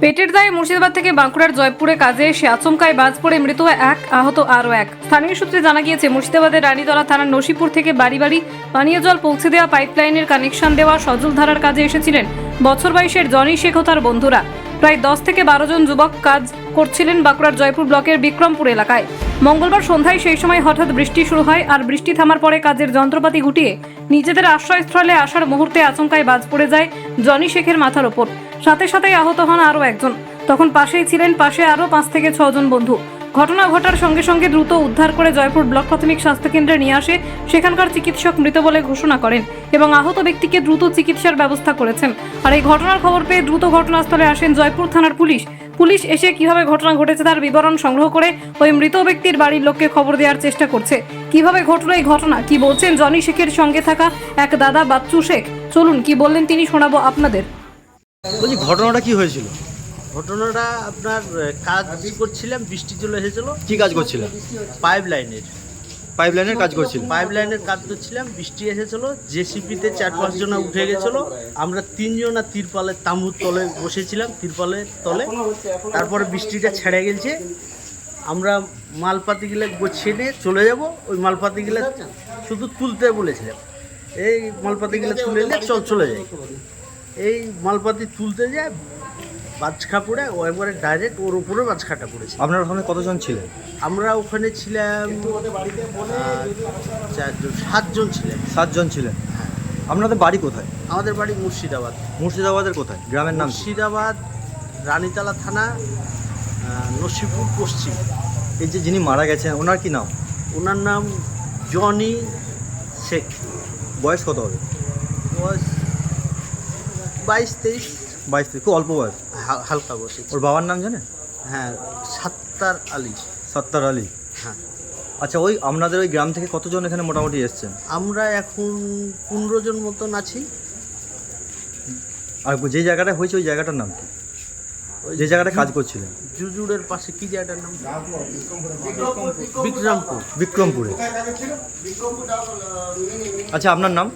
পেটের দায়ে মুর্শিদাবাদ থেকে বাঁকুড়ার জয়পুরে কাজে এসে আচমকায় বাজ পড়ে মৃত এক, আহত আরও এক। স্থানীয় সূত্রে জানা গিয়েছে, মুর্শিদাবাদের রানীতলা থানার নসিপুর থেকে বাড়ি বাড়ি পানীয় জল পৌঁছে দেওয়া পাইপলাইনের কানেকশন দেওয়া সজল ধারার কাজে এসেছিলেন বছর বাইশের জনি শেখ তার বন্ধুরা। প্রায় দশ থেকে বারো জন যুবক কাজ করছিলেন বাঁকুড়ার জয়পুর ব্লকের বিক্রমপুর এলাকায়। মঙ্গলবার সন্ধ্যায় সেই সময় হঠাৎ বৃষ্টি শুরু হয় আর বৃষ্টি থামার পরে কাজের যন্ত্রপাতি গুটিয়ে নিজেদের আশ্রয়স্থলে আসার মুহূর্তে আচমকায় বাজ পড়ে যায় জনি শেখের মাথার ওপর। সাথে সাথেই আহত হন আরও একজন। তখন পাশেই ছিলেন পাশে আরও পাঁচ থেকে ছজন বন্ধু। ঘটনা ঘটার সঙ্গে সঙ্গে দ্রুত উদ্ধার করে জয়পুর ব্লক প্রাথমিক স্বাস্থ্যকেন্দ্রে নিয়ে আসে সেখানকার চিকিৎসক মৃত বলে ঘোষণা করেন এবং আহত ব্যক্তিকে দ্রুত চিকিৎসার ব্যবস্থা করেছেন। আর এই ঘটনার খবর পেয়ে দ্রুত ঘটনাস্থলে আসেন জয়পুর থানার পুলিশ। পুলিশ এসে কীভাবে ঘটনা ঘটেছে তার বিবরণ সংগ্রহ করে ওই মৃত ব্যক্তির বাড়ির লোককে খবর দেওয়ার চেষ্টা করছে। কীভাবে ঘটলো এই ঘটনা? কি বলছেন জনি শেখের সঙ্গে থাকা এক দাদা বাচ্চু শেখ? চলুন কি বললেন তিনি শোনাবো আপনাদের। বলছি ঘটনাটা কি হয়েছিল? ঘটনাটা আপনার কাজ করছিলাম বৃষ্টি চলে এসেছিল। কি কাজ করছিলাম পাইপ লাইনের। পাইপ লাইনের কাজ করছিলেন? পাইপ লাইনের কাজ করছিলাম বৃষ্টি এসেছিল জেসিপিতে চার পাঁচ জনা উঠে গেছিল। আমরা তিনজনা তিরপালের তাঁবুর তলে বসেছিলাম তিরপালের তলে। তারপরে বৃষ্টিটা ছেড়ে গেছে আমরা মালপাতিগুলো গুছিয়ে নিয়ে চলে যাব। ওই মালপাতিগুলো শুধু তুলতে বলেছিলাম। এই মালপাতিগুলো তুলে নিয়ে চল চলে যাই। এই মালপাতি তুলতে যায় বাজখা পড়ে ও একবারে ডাইরেক্ট ওর উপরে বাজখাটা পড়েছে। আপনার ওখানে কতজন ছিলেন? আমরা ওখানে ছিলাম চারজন সাতজন ছিলেন। সাতজন ছিলেন। আপনাদের বাড়ি কোথায়? আমাদের বাড়ি মুর্শিদাবাদ। মুর্শিদাবাদের কোথায়? গ্রামের নাম? মুর্শিদাবাদ রানীতলা থানা নসিপুর পশ্চিম। এই যে যিনি মারা গেছেন ওনার কি নাম? ওনার নাম জনি শেখ। বয়স কত হবে? বয়স বাইশ তেইশ। বাইশ থেকে খুব অল্প বয়স। হালকা বসে ওর বাবার নাম জানেন? হ্যাঁ সাত্তার আলী। সত্তার আলী। হ্যাঁ। আচ্ছা ওই আপনাদের ওই গ্রাম থেকে কতজন এখানে মোটামুটি এসছেন? আমরা এখন পনেরো জন মতন আছি। আর যে জায়গাটা হয়েছে ওই জায়গাটার নাম কি? ওই যে জায়গাটায় কাজ করছিলেন? জুজুড়ের পাশে কি জায়গাটার নাম? বিক্রমপুর। বিক্রমপুরে। আচ্ছা আপনার নাম?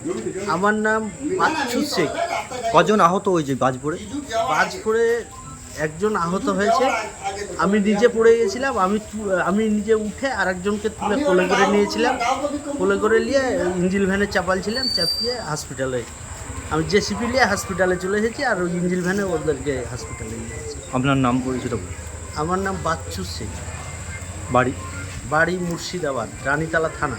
আমার নাম বাচ্চু শেখ। কজন আহত ওই যে বাজ পড়ে বাজ পড়ে একজন আহত হয়েছে। আমি নিজে পড়ে গেছিলাম আমি আমি নিজে উঠে আরেকজনকে তুলে কোলে করে নিয়েছিলাম। কোলে করে নিয়ে ইঞ্জিল ভ্যানে চাপালছিলাম চাপিয়ে হসপিটালে আমি জেসিপি নিয়ে হসপিটালে চলে এসেছি আর ওই ইঞ্জিল ভ্যানে ওদেরকে হসপিটালে নিয়ে এসেছি আপনার নাম পরিচিত? আমার নাম বাচ্চু সিং বাড়ি? বাড়ি মুর্শিদাবাদ রানীতলা থানা।